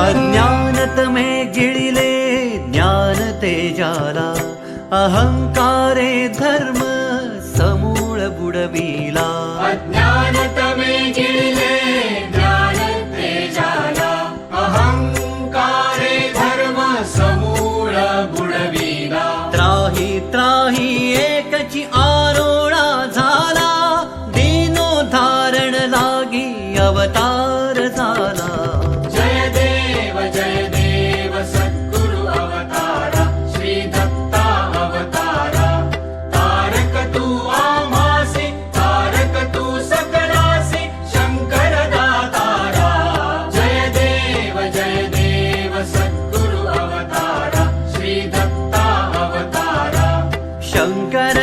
अज्ञानतमे गिळिले ज्ञान तेजाला अहंकारे धर्म समूळ बुडविला. गिळिले ज्ञान तेजाला अहंकारे धर्म समूळ बुडविला. त्राही त्राही एकची आरोळा झाला दिनो धारण लागी अवतार झाला. cần cái